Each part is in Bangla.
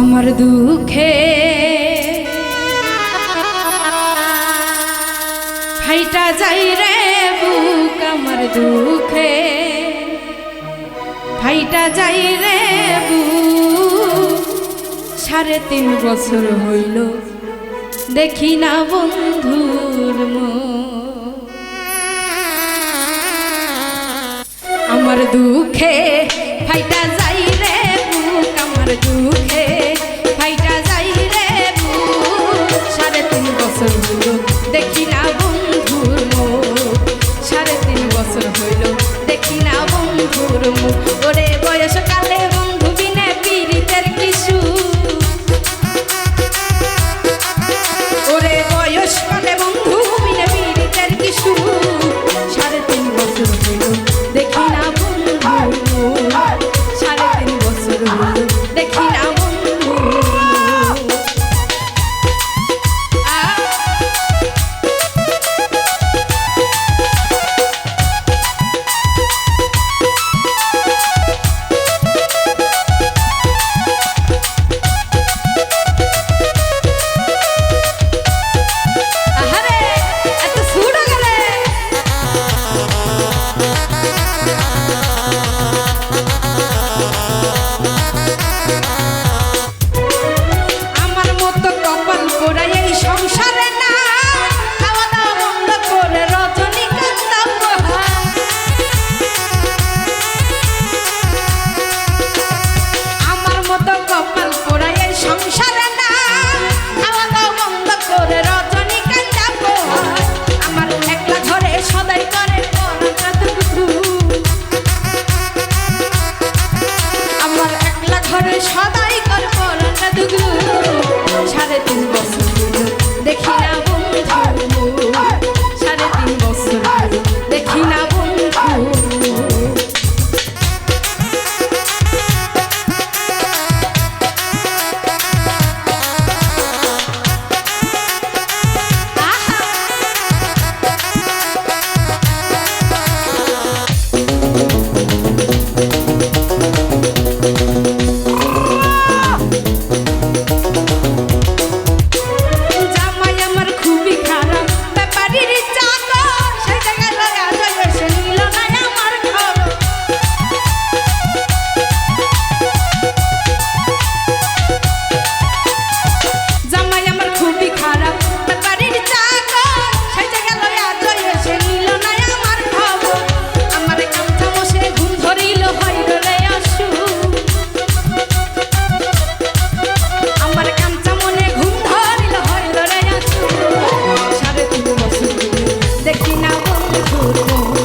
আমার দুঃখে। ফাইটা যাই রে বুক আমার দুঃখে। ফাইটা যাই রে বুক, সাড়ে তিন বছর হইল। দেখি না বন্ধুর আমার দুঃখে ফাইটা যাই রে বুক আমার দুঃখে। i don't move. করে সদাই কল্পনা দুগুলো seguro.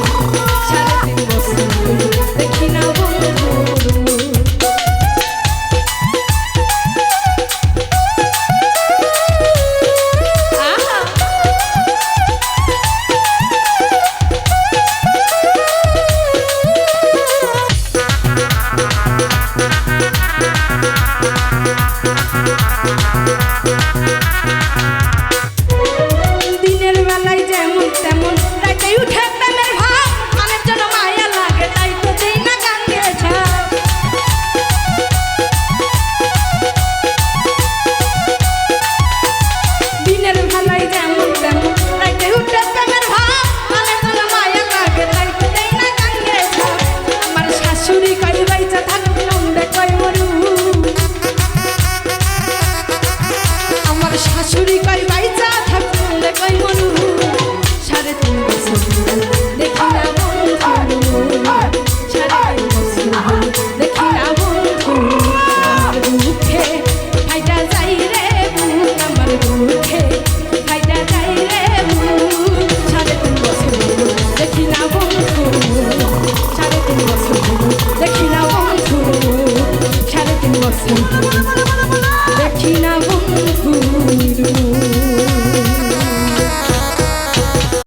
শাশুড়ি কয় বাই